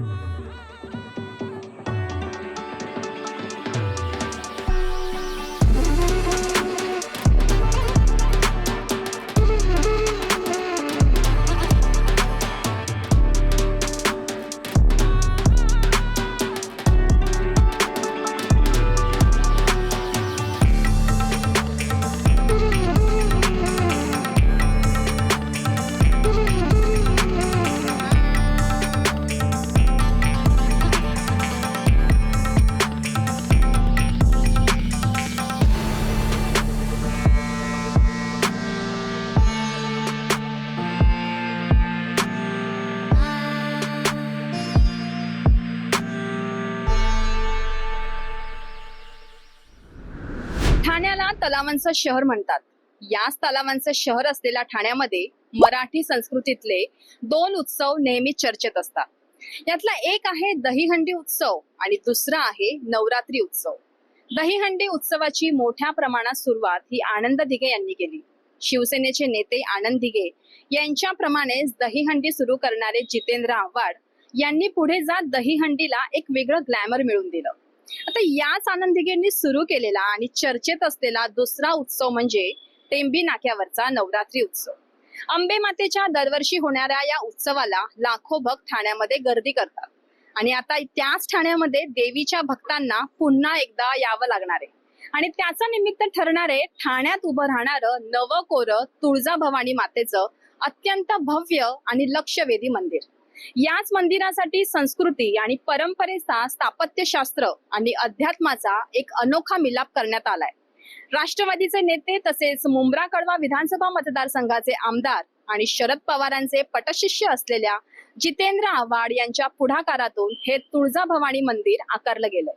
Bye. ठाण्याला तलावांचं शहर म्हणतात. याच तलावांचं शहर असलेल्या ठाण्यामध्ये मराठी संस्कृतीतले दोन उत्सव नेहमी चर्चेत असतात. यातला एक आहे दहीहंडी उत्सव आणि दुसरा आहे नवरात्री उत्सव. दहीहंडी उत्सवाची मोठ्या प्रमाणात सुरुवात ही आनंद दिघे यांनी केली. शिवसेनेचे नेते आनंद दिघे यांच्याप्रमाणेच दहीहंडी सुरू करणारे जितेंद्र आव्हाड यांनी पुढे जात दहीहंडीला एक वेगळं ग्लॅमर मिळवून दिलं. आता याच आनंद सुरू केलेला आणि चर्चेत असलेला दुसरा उत्सव म्हणजे टेंबी नाक्यावरचा नवरात्री उत्सव. अंबे मातेच्या दरवर्षी होणाऱ्या या उत्सवाला लाखो भक्त ठाण्यामध्ये गर्दी करतात. आणि आता त्याच ठाण्यामध्ये देवीच्या भक्तांना पुन्हा एकदा यावं लागणार आहे. आणि त्याचा निमित्त ठरणारे ठाण्यात उभं राहणारं नवकोर तुळजाभवानी मातेचं अत्यंत भव्य आणि लक्षवेधी मंदिर. याच मंदिरासाठी संस्कृती आणि परंपरेचा स्थापत्यशास्त्र आणि अध्यात्माचा एक अनोखा मिलाप करण्यात आलाय. राष्ट्रवादीचे नेते तसेच मुंब्रा कडवा विधानसभा मतदारसंघाचे आमदार आणि शरद पवारांचे पटशिष्य असलेल्या जितेंद्र आव्हाड यांच्या पुढाकारातून हे तुळजाभवानी मंदिर आकारलं गेलंय.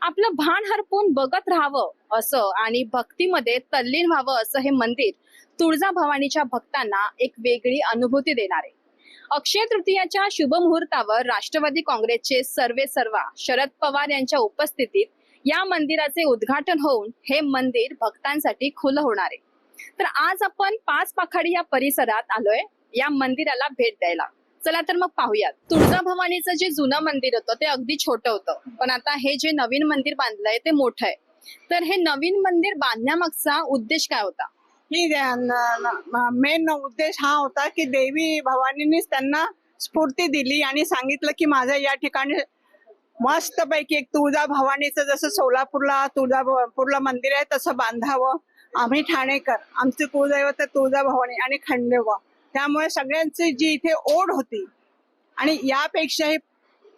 आपलं भान हरपून बघत राहावं असं आणि भक्तीमध्ये तल्लीन व्हावं असं हे मंदिर तुळजाभवानीच्या भक्तांना एक वेगळी अनुभूती देणार. आहे अक्षय तृतीयाच्या शुभ मुहूर्तावर राष्ट्रवादी काँग्रेसचे सर्वे सर्वा शरद पवार यांच्या उपस्थितीत या मंदिराचे उद्घाटन होऊन हे मंदिर भक्तांसाठी खुलं होणार आहे. तर आज आपण पाच पाखाडी या परिसरात आलोय. या मंदिराला भेट द्यायला. चला तर मग पाहूयात. तुळजा भवानीचं जे जुनं मंदिर होतं ते अगदी छोटं होतं. पण आता हे जे नवीन मंदिर बांधलंय ते मोठं आहे. तर हे नवीन मंदिर बांधण्यामागचा उद्देश काय होता? ही मेन उद्देश हा होता की देवी भवानीनीच त्यांना स्फूर्ती दिली आणि सांगितलं की माझं या ठिकाणी मस्तपैकी एक तुळजा भवानीचं जसं सोलापूरला तुळजापूरला मंदिर आहे तसं बांधावं. आम्ही ठाणेकर आमचे कुळदैवत तुळजा भवानी आणि खंडेवा त्यामुळे सगळ्यांची जी इथे ओढ होती आणि यापेक्षाही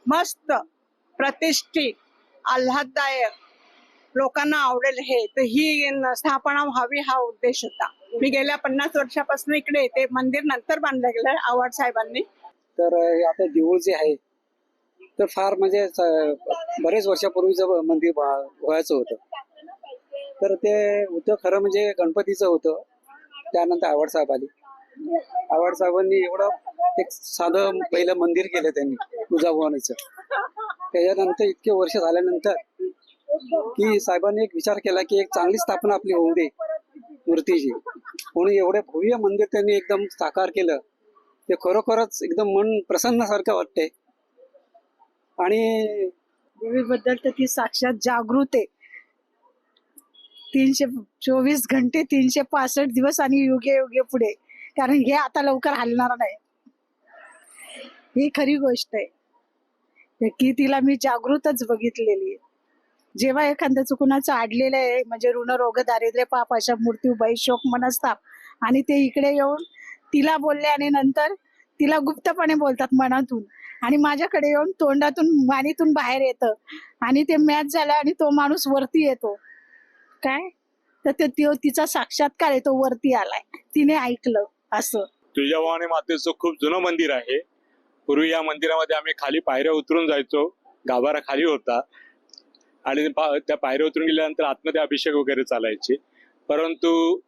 मस्त प्रतिष्ठित आल्हाददायक लोकांना आवडेल हे. तर ही स्थापना व्हावी हा उद्देश होता. मी गेल्या पन्नास वर्षापासून इकडे येते. मंदिर नंतर बांधलं गेलं आव्हाड साहेबांनी. तर हे आता देऊळ जे आहे तर फार म्हणजे बरेच वर्षापूर्वीचं मंदिर व्हायचं होतं. तर ते होतं खरं म्हणजे गणपतीचं होतं. त्यानंतर आवड साहेब आली. आवड साहेबांनी एवढं एक साधं पहिलं मंदिर केलं त्यांनी तुळजाभवानीचं. त्याच्यानंतर इतके वर्ष झाल्यानंतर की साहेबांनी एक विचार केला की एक चांगली स्थापना आपली होऊ दे मूर्तीची. म्हणून एवढे भव्य मंदिर त्यांनी एकदम साकार केलं. ते खरोखरच एकदम मन प्रसन्नासारखं वाटते आणि देवीबद्दल तर ती साक्षात जागृत आहे. तीनशे चोवीस घंटे तीनशे पासष्ट दिवस आणि योग्य योग्य पुढे. कारण हे आता लवकर हलणार नाही. ही खरी गोष्ट आहे. की तिला मी जागृतच बघितलेली आहे. जेव्हा एखाद्याचं कुणाचं आडलेलं आहे म्हणजे ऋण रोग दारिद्र्य पाप अशा मूर्ती भय शोक मनस्ताप आणि ते इकडे येऊन तिला बोलले आणि नंतर तिला गुप्तपणे बोलतात मनातून. आणि माझ्याकडे येऊन तोंडातून वाणीतून बाहेर येतं आणि ते मॅच झालं आणि तो माणूस वरती येतो. काय? तर ते तिचा साक्षात्कार आहे तो वरती आलाय. तिने ऐकलं असं. तुळजाभवानी मातेचं खूप जुनं मंदिर आहे. पूर्वी या मंदिरामध्ये आम्ही खाली पायऱ्या उतरून जायचो. गाभारा खाली होता. आणि पा- त्या पायऱ्या उतरून गेल्यानंतर आतमध्ये अभिषेक वगैरे चालायचे. परंतु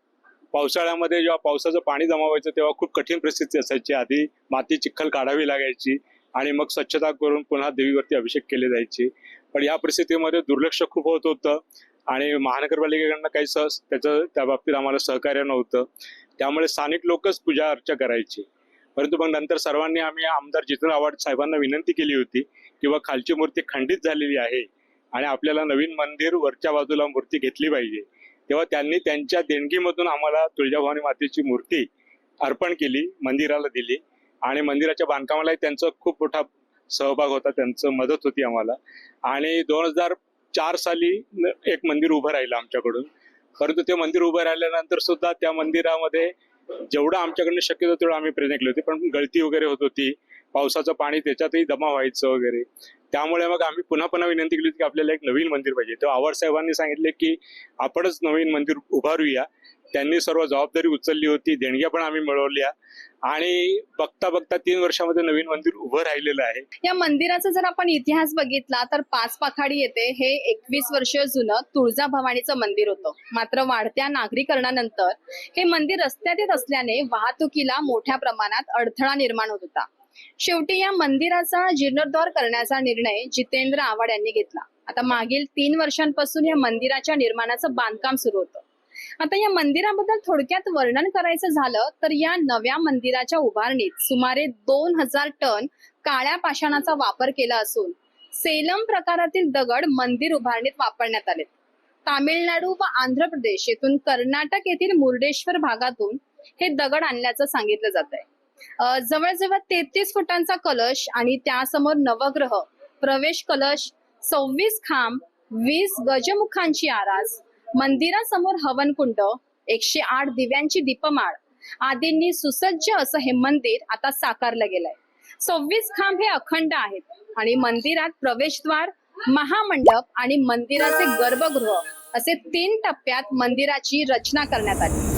पावसाळ्यामध्ये जेव्हा पावसाचं पाणी जमा व्हायचं तेव्हा खूप कठीण परिस्थिती असायची. आधी माती चिखल काढावी लागायची आणि मग स्वच्छता करून पुन्हा देवीवरती अभिषेक केले जायचे. पण या परिस्थितीमध्ये दुर्लक्ष खूप होत होतं आणि महानगरपालिकेकडनं काही सहज त्याचं त्या बाबतीत आम्हाला सहकार्य नव्हतं. त्यामुळे स्थानिक लोकच पूजा अर्चा करायची. परंतु मग नंतर सर्वांनी आम्ही आमदार जितेंद्र आव्हाड साहेबांना विनंती केली होती की बा खालची मूर्ती खंडित झालेली आहे. आणि आपल्याला नवीन मंदिर वरच्या बाजूला मूर्ती घेतली पाहिजे. तेव्हा त्यांनी त्यांच्या देणगीमधून आम्हाला तुळजाभवानी मातेची मूर्ती अर्पण केली मंदिराला दिली. आणि मंदिराच्या बांधकामालाही त्यांचा खूप मोठा सहभाग होता त्यांचं मदत होती आम्हाला. आणि दोन हजार चार साली एक मंदिर उभं राहिलं आमच्याकडून. परंतु ते मंदिर उभं राहिल्यानंतर सुद्धा त्या मंदिरामध्ये जेवढं आमच्याकडनं शक्य होतं तेवढं आम्ही प्रयत्न केले होते पण गळती वगैरे होत होती. पावसाचं पाणी त्याच्यातही जमा व्हायचं वगैरे. त्यामुळे मग आम्ही पुन्हा पुन्हा विनंती केली होती की आपल्याला एक नवीन मंदिर पाहिजे. तेव्हा आव्हाड साहेबांनी सांगितले की आपणच नवीन मंदिर उभारूया. त्यांनी सर्व जबाबदारी उचलली होती. देणग्या पण आम्ही मिळवल्या. आणि बघता बघता तीन वर्षामध्ये नवीन मंदिर उभं राहिलेलं आहे. या मंदिराचा जर आपण इतिहास बघितला तर पाच पाखाडी येथे हे एकवीस वर्ष जुनं तुळजा भवानीचं मंदिर होतं. मात्र वाढत्या नागरीकरणानंतर हे मंदिर रस्त्यात येत असल्याने वाहतुकीला मोठ्या प्रमाणात अडथळा निर्माण होत होता. शेवटी या मंदिराचा जीर्णोद्धार करण्याचा निर्णय जितेंद्र आव्हाड यांनी घेतला. आता मागील तीन वर्षांपासून या मंदिराच्या निर्माणाचं बांधकाम सुरू होतं. आता या मंदिराबद्दल थोडक्यात वर्णन करायचं झालं तर या नव्या मंदिराच्या उभारणीत सुमारे दोन हजार टन काळ्या पाषाणाचा वापर केला असून सेलम प्रकारातील दगड मंदिर उभारणीत वापरण्यात आले तामिळनाडू व आंध्र प्रदेश येथून कर्नाटक येथील मुर्डेश्वर भागातून हे दगड आणल्याचं सांगितलं जात आहे जवळजवळ तेहतीस फुटांचा कलश आणि त्यासमोर नवग्रह प्रवेश कलश सव्वीस खांब वीस गजमुखांची आरास मंदिरासमोर हवनकुंड एकशे आठ दिव्यांची दीपमाळ आदींनी सुसज्ज असं हे मंदिर आता साकारलं गेलंय. सव्वीस खांब हे अखंड आहेत आणि मंदिरात प्रवेशद्वार महामंडप आणि मंदिराचे गर्भगृह असे तीन टप्प्यात मंदिराची रचना करण्यात आली.